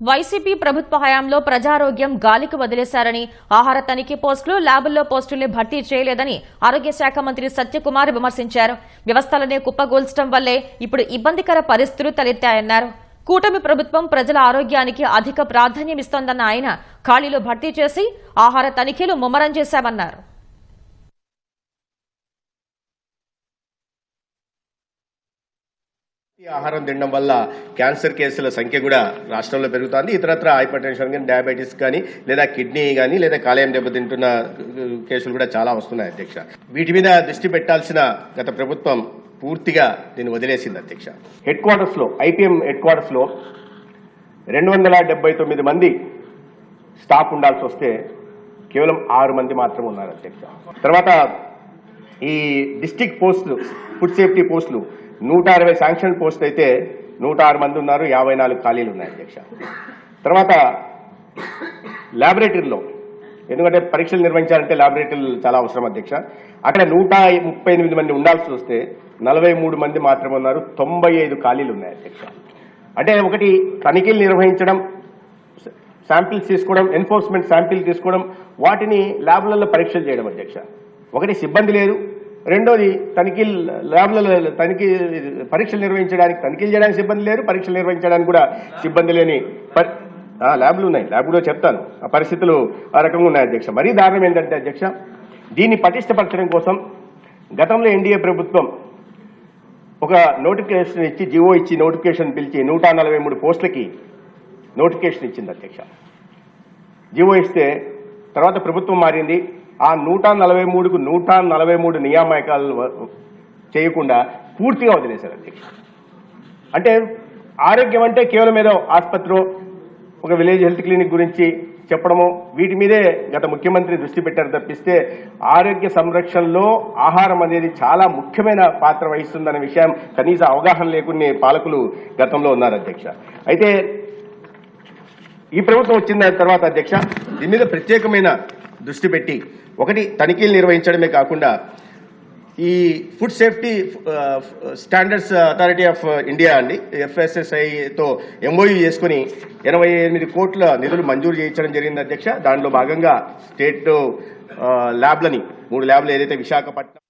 YCP ప్రభుత్వ హయాంలో ప్రజారోగ్యం గాలికి వదిలేశారని ఆహార తనిఖీ పోస్టులు ల్యాబుల్లో పోస్టుల్ని భర్తీ చేయలేదని ఆరోగ్య శాఖ మంత్రి సత్యకుమార్ విమర్శించారు. వ్యవస్థలనే కుప్పగోల్చడం వల్లే ఇప్పుడు ఇబ్బందికర పరిస్థితులు తలెత్తాయన్నారు. కూటమి ప్రభుత్వం ప్రజల ఆరోగ్యానికి అధిక ప్రాధాన్యమిస్తోందన్న ఆయన ఖాళీలు భర్తీ చేసి ఆహార తనిఖీలు ముమ్మరం చేశామన్నారు. ఆహారం తినడం వల్ల క్యాన్సర్ కేసుల సంఖ్య కూడా రాష్ట్రంలో పెరుగుతోంది. ఇతరత్ర హైపర్ టెన్షన్ కానీ డయాబెటీస్ కానీ లేదా కిడ్నీ కానీ లేదా కాలేయం దెబ్బతింటున్న కేసులు కూడా చాలా వస్తున్నాయి అధ్యక్ష. వీటి మీద దృష్టి పెట్టాల్సిన గత ప్రభుత్వం పూర్తిగా దీన్ని వదిలేసింది అధ్యక్ష. హెడ్ క్వార్టర్స్లో ఐపీఎం హెడ్ క్వార్టర్స్లో రెండు వందల డెబ్బై తొమ్మిది మంది స్టాఫ్ ఉండాల్సి వస్తే కేవలం ఆరు మంది మాత్రం ఉన్నారు అధ్యక్ష. తర్వాత ఈ డిస్టిక్ పోస్టులు ఫుడ్ సేఫ్టీ పోస్టులు నూట అరవై శాంక్షన్ పోస్ట్ అయితే నూట ఆరు మంది ఉన్నారు యాభై నాలుగు ఖాళీలు ఉన్నాయి అధ్యక్ష. తర్వాత ల్యాబొరేటరీలో ఎందుకంటే పరీక్షలు నిర్వహించాలంటే ల్యాబొరేటరీలు చాలా అవసరం అధ్యక్ష. అక్కడ నూట ముప్పై ఎనిమిది మంది ఉండాల్సి వస్తే నలభై మూడు మంది మాత్రమే ఉన్నారు తొంభై ఐదు ఖాళీలు ఉన్నాయి అధ్యక్ష. అంటే ఒకటి తనిఖీలు నిర్వహించడం శాంపిల్స్ తీసుకోవడం ఎన్ఫోర్స్మెంట్ శాంపిల్ తీసుకోవడం వాటిని ల్యాబ్లలో పరీక్షలు చేయడం అధ్యక్ష. ఒకటి సిబ్బంది లేదు రెండోది తనిఖీలు ల్యాబ్లలో తనిఖీ పరీక్షలు నిర్వహించడానికి తనిఖీలు చేయడానికి సిబ్బంది లేరు పరీక్షలు నిర్వహించడానికి కూడా సిబ్బంది లేని ల్యాబ్లు ఉన్నాయి. ల్యాబ్ కూడా చెప్తాను. ఆ పరిస్థితులు ఆ రకంగా ఉన్నాయి అధ్యక్ష. మరీ దారుణం ఏంటంటే అధ్యక్ష దీన్ని పటిష్టపరచడం కోసం గతంలో ఎన్డీఏ ప్రభుత్వం ఒక నోటిఫికేషన్ ఇచ్చి జీవో ఇచ్చి నోటిఫికేషన్ పిలిచి నూట నలభై మూడు పోస్టులకి నోటిఫికేషన్ ఇచ్చింది అధ్యక్ష. జీవో ఇస్తే తర్వాత ప్రభుత్వం మారింది ఆ నూట నలభై మూడుకు నూట నలభై మూడు నియామకాలు చేయకుండా పూర్తిగా వదిలేశారు అధ్యక్ష. అంటే ఆరోగ్యం అంటే కేవలం ఏదో ఆసుపత్రి ఒక విలేజ్ హెల్త్ క్లినిక్ గురించి చెప్పడము వీటి మీదే గత ముఖ్యమంత్రి దృష్టి పెట్టారు తప్పిస్తే ఆరోగ్య సంరక్షణలో ఆహారం అనేది చాలా ముఖ్యమైన పాత్ర వహిస్తుందనే విషయం కనీస అవగాహన లేకునే పాలకులు గతంలో ఉన్నారు అధ్యక్ష. అయితే ఈ ప్రభుత్వం వచ్చిన తర్వాత అధ్యక్ష దీని మీద ప్రత్యేకమైన దృష్టి పెట్టి. ఒకటి తనిఖీలు నిర్వహించడమే కాకుండా ఈ food safety standards authority of India అండి ఎఫ్ఎస్ఎస్ఐతో ఎంఓయూ చేసుకుని ఎనభై ఎనిమిది కోట్ల నిధులు మంజూరు చేయించడం జరిగింది అధ్యక్ష. దానిలో భాగంగా స్టేట్ ల్యాబ్లని మూడు ల్యాబ్లు ఏదైతే విశాఖపట్నం